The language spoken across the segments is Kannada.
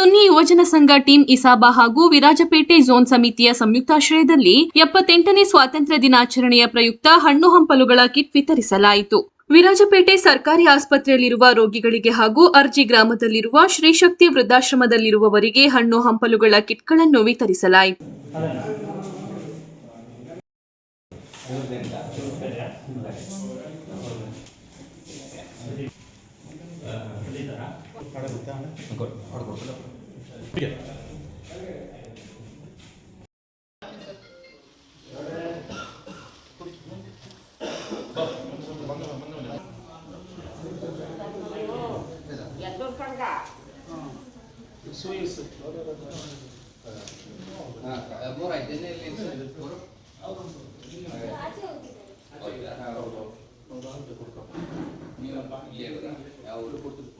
ಸುನ್ನಿ ಯುವಜನ ಸಂಘ ಟೀಂ ಇಸಾಬಾ ಹಾಗೂ ವಿರಾಜಪೇಟೆ ಝೋನ್ ಸಮಿತಿಯ ಸಂಯುಕ್ತಾಶ್ರಯದಲ್ಲಿ ಎಪ್ಪತ್ತೆಂಟನೇ ಸ್ವಾತಂತ್ರ್ಯ ದಿನಾಚರಣೆಯ ಪ್ರಯುಕ್ತ ಹಣ್ಣು ಹಂಪಲುಗಳ ಕಿಟ್ ವಿತರಿಸಲಾಯಿತು. ವಿರಾಜಪೇಟೆ ಸರ್ಕಾರಿ ಆಸ್ಪತ್ರೆಯಲ್ಲಿರುವ ರೋಗಿಗಳಿಗೆ ಹಾಗೂ ಅರ್ಜಿ ಗ್ರಾಮದಲ್ಲಿರುವ ಶ್ರೀಶಕ್ತಿ ವೃದ್ಧಾಶ್ರಮದಲ್ಲಿರುವವರಿಗೆ ಹಣ್ಣು ಹಂಪಲುಗಳ ಕಿಟ್ಗಳನ್ನು ವಿತರಿಸಲಾಯಿತು. അടുത്താണ് അവിടെ കൊടുക്കല്ലോ സൂയിസ് ആ ബോർ ഐറ്റനെ ലിസ്റ്റ് ബോർ ആ ഒരു കൊടുക്കാം നീ അപ്പം ഇല്ലേ ഒരു കൊടുത്തു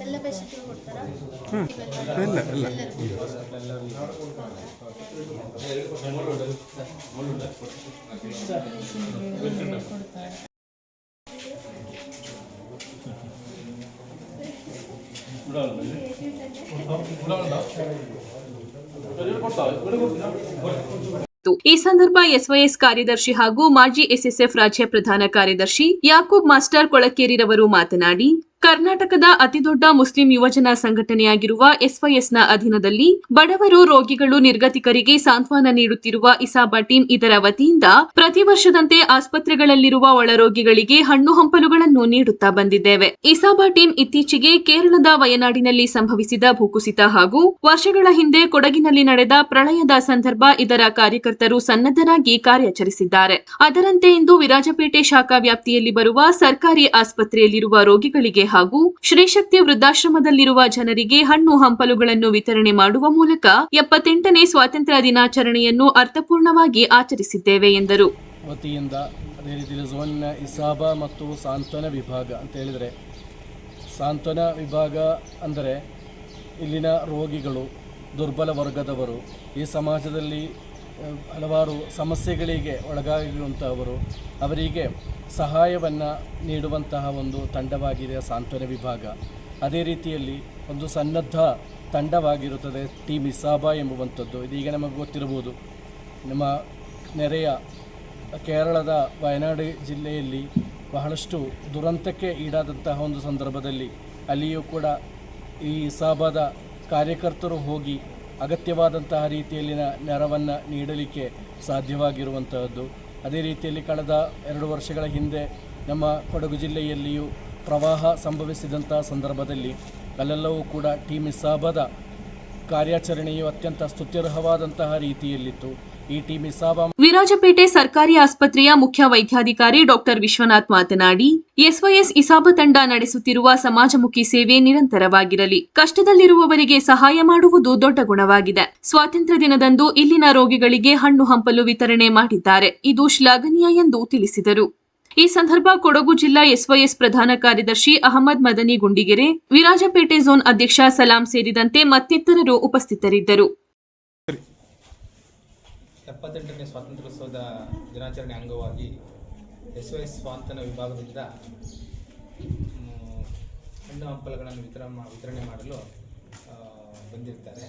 ಎಲ್ಲ ಕೊಡ್ತಾರಾ? ಇಲ್ಲ ಈ ಸಂದರ್ಭ ಎಸ್ವೈಎಸ್ ಕಾರ್ಯದರ್ಶಿ ಹಾಗೂ ಮಾಜಿ ಎಸ್ಎಸ್ಎಫ್ ರಾಜ್ಯ ಪ್ರಧಾನ ಕಾರ್ಯದರ್ಶಿ ಯಾಕೂಬ್ ಮಾಸ್ಟರ್ ಕೊಳಕೇರಿರವರು ಮಾತನಾಡಿ ಕರ್ನಾಟಕದ ಅತಿದೊಡ್ಡ ಮುಸ್ಲಿಂ ಯುವಜನ ಸಂಘಟನೆಯಾಗಿರುವ ಎಸ್ವೈಎಸ್ನ ಅಧೀನದಲ್ಲಿ ಬಡವರು ರೋಗಿಗಳು ನಿರ್ಗತಿಕರಿಗೆ ಸಾಂತ್ವನ ನೀಡುತ್ತಿರುವ ಇಸಾಬಾ ಟೀಂ ಇದರ ವತಿಯಿಂದ ಪ್ರತಿ ವರ್ಷದಂತೆ ಆಸ್ಪತ್ರೆಗಳಲ್ಲಿರುವ ಒಳರೋಗಿಗಳಿಗೆ ಹಣ್ಣು ಹಂಪಲುಗಳನ್ನು ನೀಡುತ್ತಾ ಬಂದಿದ್ದೇವೆ. ಇಸಾಬಾ ಟೀಂ ಇತ್ತೀಚೆಗೆ ಕೇರಳದ ವಯನಾಡಿನಲ್ಲಿ ಸಂಭವಿಸಿದ ಭೂಕುಸಿತ ಹಾಗೂ ವರ್ಷಗಳ ಹಿಂದೆ ಕೊಡಗಿನಲ್ಲಿ ನಡೆದ ಪ್ರಳಯದ ಸಂದರ್ಭ ಇದರ ಕಾರ್ಯಕರ್ತರು ಸನ್ನದ್ಧರಾಗಿ ಕಾರ್ಯಾಚರಿಸಿದ್ದಾರೆ. ಅದರಂತೆ ಇಂದು ವಿರಾಜಪೇಟೆ ಶಾಖಾ ವ್ಯಾಪ್ತಿಯಲ್ಲಿ ಬರುವ ಸರ್ಕಾರಿ ಆಸ್ಪತ್ರೆಯಲ್ಲಿರುವ ರೋಗಿಗಳಿಗೆ ಹಾಗೂ ಶ್ರೀಶಕ್ತಿ ವೃದ್ಧಾಶ್ರಮದಲ್ಲಿರುವ ಜನರಿಗೆ ಹಣ್ಣು ಹಂಪಲುಗಳನ್ನು ವಿತರಣೆ ಮಾಡುವ ಮೂಲಕ ಎಪ್ಪತ್ತೆಂಟನೇ ಸ್ವಾತಂತ್ರ್ಯ ದಿನಾಚರಣೆಯನ್ನು ಅರ್ಥಪೂರ್ಣವಾಗಿ ಆಚರಿಸಿದ್ದೇವೆ ಎಂದರು. ವತಿಯಿಂದ ಅದೇ ರೀತಿಯಲ್ಲಿ ಝೋನ್ನ, ಇಸಾಬಾ ಮತ್ತು ಸಾಂತ್ವನ ವಿಭಾಗ ಅಂತ ಹೇಳಿದರೆ, ಸಾಂತ್ವನ ವಿಭಾಗ ಅಂದರೆ ಇಲ್ಲಿನ ರೋಗಿಗಳು, ದುರ್ಬಲ ವರ್ಗದವರು ಈ ಸಮಾಜದಲ್ಲಿ ಹಲವಾರು ಸಮಸ್ಯೆಗಳಿಗೆ ಒಳಗಾಗಿರುವಂಥವರು ಅವರಿಗೆ ಸಹಾಯವನ್ನು ನೀಡುವಂತಹ ಒಂದು ತಂಡವಾಗಿದೆ ಸಾಂತ್ವನ ವಿಭಾಗ. ಅದೇ ರೀತಿಯಲ್ಲಿ ಒಂದು ಸನ್ನದ್ಧ ತಂಡವಾಗಿರುತ್ತದೆ ಟೀಮ್ ಇಸಾಬಾ ಎಂಬುವಂಥದ್ದು. ಇದೀಗ ನಮಗೆ ಗೊತ್ತಿರಬಹುದು, ನಮ್ಮ ನೆರೆಯ ಕೇರಳದ ವಯನಾಡು ಜಿಲ್ಲೆಯಲ್ಲಿ ಬಹಳಷ್ಟು ದುರಂತಕ್ಕೆ ಈಡಾದಂತಹ ಒಂದು ಸಂದರ್ಭದಲ್ಲಿ ಅಲ್ಲಿಯೂ ಕೂಡ ಈ ಇಸಾಬಾದ ಕಾರ್ಯಕರ್ತರು ಹೋಗಿ ಅಗತ್ಯವಾದಂತಹ ರೀತಿಯಲ್ಲಿನ ನೆರವನ್ನು ನೀಡಲಿಕ್ಕೆ ಸಾಧ್ಯವಾಗಿರುವಂತಹದ್ದು. ಅದೇ ರೀತಿಯಲ್ಲಿ ಕಳೆದ ಎರಡು ವರ್ಷಗಳ ಹಿಂದೆ ನಮ್ಮ ಕೊಡಗು ಜಿಲ್ಲೆಯಲ್ಲಿಯೂ ಪ್ರವಾಹ ಸಂಭವಿಸಿದಂತಹ ಸಂದರ್ಭದಲ್ಲಿ ಅಲ್ಲೆಲ್ಲವೂ ಕೂಡ ಟೀಮ್ ಇಸಾಬದ ಕಾರ್ಯಾಚರಣೆಯು ಅತ್ಯಂತ ಸ್ತುತ್ಯರ್ಹವಾದಂತಹ ರೀತಿಯಲ್ಲಿತ್ತು. ವಿರಾಜಪೇಟೆ ಸರ್ಕಾರಿ ಆಸ್ಪತ್ರೆಯ ಮುಖ್ಯ ವೈದ್ಯಾಧಿಕಾರಿ ಡಾಕ್ಟರ್ ವಿಶ್ವನಾಥ್ ಮಾತನಾಡಿ, ಎಸ್ವೈಎಸ್ ಇಸಾಬ ತಂಡ ನಡೆಸುತ್ತಿರುವ ಸಮಾಜಮುಖಿ ಸೇವೆ ನಿರಂತರವಾಗಿರಲಿ. ಕಷ್ಟದಲ್ಲಿರುವವರಿಗೆ ಸಹಾಯ ಮಾಡುವುದು ದೊಡ್ಡ ಗುಣವಾಗಿದೆ. ಸ್ವಾತಂತ್ರ್ಯ ದಿನದಂದು ಇಲ್ಲಿನ ರೋಗಿಗಳಿಗೆ ಹಣ್ಣು ಹಂಪಲು ವಿತರಣೆ ಮಾಡಿದ್ದಾರೆ. ಇದು ಶ್ಲಾಘನೀಯ ಎಂದು ತಿಳಿಸಿದರು. ಈ ಸಂದರ್ಭ ಕೊಡಗು ಜಿಲ್ಲಾ ಎಸ್ವೈಎಸ್ ಪ್ರಧಾನ ಕಾರ್ಯದರ್ಶಿ ಅಹಮದ್ ಮದನಿ ಗುಂಡಿಗೆರೆ, ವಿರಾಜಪೇಟೆ ಝೋನ್ ಅಧ್ಯಕ್ಷ ಸಲಾಂ ಸೇರಿದಂತೆ ಮತ್ತಿತರರು ಉಪಸ್ಥಿತರಿದ್ದರು. ಎಪ್ಪತ್ತೆಂಟನೇ ಸ್ವಾತಂತ್ರ್ಯೋತ್ಸವದ ದಿನಾಚರಣೆ ಅಂಗವಾಗಿ ಎಸ್ ವೈ ಸ್ವಾಂತನ ವಿಭಾಗದಿಂದ ಹಣ್ಣು ಹಂಪಲುಗಳನ್ನು ವಿತರಣೆ ಮಾ, ವಿತರಣೆ ಮಾಡಲು ಬಂದಿರ್ತಾರೆ.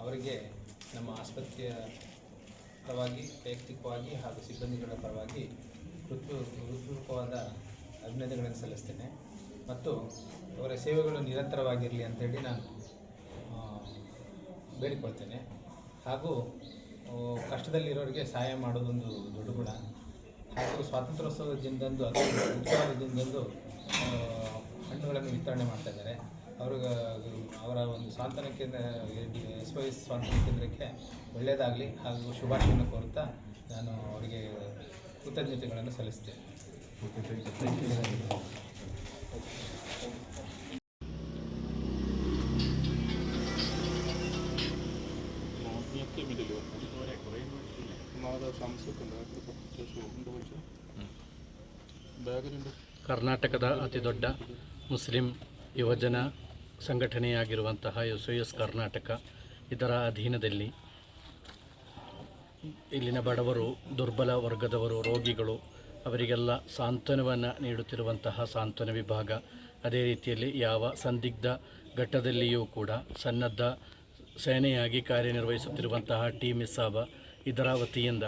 ಅವರಿಗೆ ನಮ್ಮ ಆಸ್ಪತ್ರೆಯ ಪರವಾಗಿ, ವೈಯಕ್ತಿಕವಾಗಿ ಹಾಗೂ ಸಿಬ್ಬಂದಿಗಳ ಪರವಾಗಿ ಹೃತ್ಪೂ ಹೃತ್ಪೂರ್ವಕವಾದ ಅಭಿನಂದನೆಗಳನ್ನು ಸಲ್ಲಿಸ್ತೇನೆ. ಮತ್ತು ಅವರ ಸೇವೆಗಳು ನಿರಂತರವಾಗಿರಲಿ ಅಂತೇಳಿ ನಾನು ಬೇಡಿಕೊಳ್ತೇನೆ. ಹಾಗೂ ಕಷ್ಟದಲ್ಲಿರೋರಿಗೆ ಸಹಾಯ ಮಾಡೋದೊಂದು ದೊಡ್ಡ ಗುಣ. ಹಾಗೂ ಸ್ವಾತಂತ್ರ್ಯೋತ್ಸವದ ದಿನದಂದು ಅಥವಾ ದಿನದಂದು ಹಣ್ಣುಗಳನ್ನು ವಿತರಣೆ ಮಾಡ್ತಾ ಇದ್ದಾರೆ. ಅವ್ರಿಗೆ, ಅವರ ಒಂದು ಸ್ವಾತಂತ್ರ್ಯ ಕೇಂದ್ರ, ಎಸ್ ವೈ ಸ್ವಾತಂತ್ರ್ಯ ಕೇಂದ್ರಕ್ಕೆ ಒಳ್ಳೆಯದಾಗಲಿ ಹಾಗೂ ಶುಭಾಶಯವನ್ನು ಕೋರುತ್ತಾ ನಾನು ಅವರಿಗೆ ಕೃತಜ್ಞತೆಗಳನ್ನು ಸಲ್ಲಿಸ್ತೇನೆ hada ಅತಿ ದೊಡ್ಡ ಕರ್ನಾಟಕದ ಅತಿದೊಡ್ಡ ಮುಸ್ಲಿಂ ಯುವಜನ ಸಂಘಟನೆಯಾಗಿರುವಂತಹ ಎಸ್ ಕರ್ನಾಟಕ ಇದರ ಅಧೀನದಲ್ಲಿ ಇಲ್ಲಿನ ಬಡವರು, ದುರ್ಬಲ ವರ್ಗದವರು, ರೋಗಿಗಳು ಅವರಿಗೆಲ್ಲ ಸಾಂತ್ವನವನ್ನು ನೀಡುತ್ತಿರುವಂತಹ ಸಾಂತ್ವನ ವಿಭಾಗ. ಅದೇ ರೀತಿಯಲ್ಲಿ ಯಾವ ಸಂದಿಗ್ಧ ಘಟ್ಟದಲ್ಲಿಯೂ ಕೂಡ ಸನ್ನದ್ಧ ಸೇನೆಯಾಗಿ ಕಾರ್ಯನಿರ್ವಹಿಸುತ್ತಿರುವಂತಹ ಟೀಮ್ ಇಸಾಬ ಇದರ ವತಿಯಿಂದ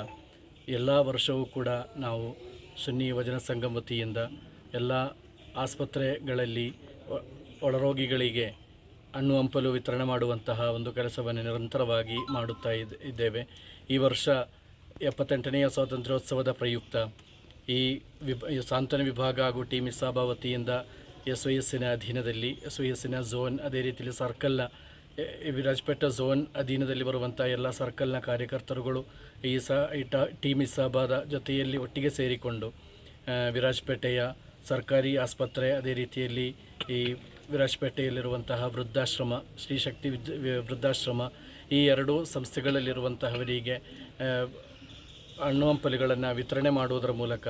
ಎಲ್ಲ ವರ್ಷವೂ ಕೂಡ ನಾವು ಸುನ್ನಿ ಯುವಜನ ಸಂಘಂ ವತಿಯಿಂದ ಎಲ್ಲ ಆಸ್ಪತ್ರೆಗಳಲ್ಲಿ ಒಳರೋಗಿಗಳಿಗೆ ಹಣ್ಣು ಹಂಪಲು ವಿತರಣೆ ಮಾಡುವಂತಹ ಒಂದು ಕೆಲಸವನ್ನು ನಿರಂತರವಾಗಿ ಮಾಡುತ್ತಾ ಇದ್- ಇದ್ದೇವೆ. ಈ ವರ್ಷ ಎಪ್ಪತ್ತೆಂಟನೆಯ ಸ್ವಾತಂತ್ರ್ಯೋತ್ಸವದ ಪ್ರಯುಕ್ತ ಈ ವಿಭ ಸಾಂತ್ವನ ವಿಭಾಗ ಹಾಗೂ ಟೀಮ್ ಮಿಸ್ಸಾಬ ವತಿಯಿಂದ ಎಸ್ ವೈ ಎಸ್ಸಿನ ಅಧೀನದಲ್ಲಿ ಎಸ್ ಒ ಎಸ್ಸಿನ ಝೋನ್ ಅದೇ ರೀತಿಯಲ್ಲಿ ಸರ್ಕಲ್ನ ವಿರಾಜಪೇಟೆ ಝೋನ್ ಅಧೀನದಲ್ಲಿ ಬರುವಂಥ ಎಲ್ಲ ಸರ್ಕಲ್ನ ಕಾರ್ಯಕರ್ತರುಗಳು ಈ ಸ, ಈ ಟ, ಟೀಮ್ ಇಸಾಬಾದ ಜೊತೆಯಲ್ಲಿ ಒಟ್ಟಿಗೆ ಸೇರಿಕೊಂಡು ವಿರಾಜ್ಪೇಟೆಯ ಸರ್ಕಾರಿ ಆಸ್ಪತ್ರೆ ಅದೇ ರೀತಿಯಲ್ಲಿ ಈ ವಿರಾಜ್ಪೇಟೆಯಲ್ಲಿರುವಂತಹ ವೃದ್ಧಾಶ್ರಮ ಶ್ರೀಶಕ್ತಿ ವೃದ್ಧಾಶ್ರಮ, ಈ ಎರಡೂ ಸಂಸ್ಥೆಗಳಲ್ಲಿರುವಂತಹವರಿಗೆ ಹಣ್ಣು ಹಂಪಲುಗಳನ್ನು ವಿತರಣೆ ಮಾಡುವುದರ ಮೂಲಕ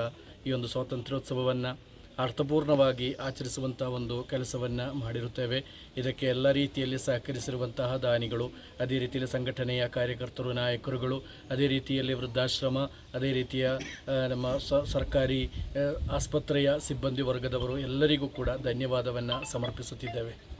ಈ ಒಂದು ಸ್ವಾತಂತ್ರ್ಯೋತ್ಸವವನ್ನು ಅರ್ಥಪೂರ್ಣವಾಗಿ ಆಚರಿಸುವಂಥ ಒಂದು ಕೆಲಸವನ್ನು ಮಾಡಿರುತ್ತೇವೆ. ಇದಕ್ಕೆ ಎಲ್ಲ ರೀತಿಯಲ್ಲಿ ಸಹಕರಿಸಿರುವಂತಹ ದಾನಿಗಳು, ಅದೇ ರೀತಿಯಲ್ಲಿ ಸಂಘಟನೆಯ ಕಾರ್ಯಕರ್ತರು, ನಾಯಕರುಗಳು, ಅದೇ ರೀತಿಯಲ್ಲಿ ವೃದ್ಧಾಶ್ರಮ, ಅದೇ ರೀತಿಯ ನಮ್ಮ ಸರ್ಕಾರಿ ಆಸ್ಪತ್ರೆಯ ಸಿಬ್ಬಂದಿ ವರ್ಗದವರು ಎಲ್ಲರಿಗೂ ಕೂಡ ಧನ್ಯವಾದವನ್ನು ಸಮರ್ಪಿಸುತ್ತಿದ್ದೇವೆ.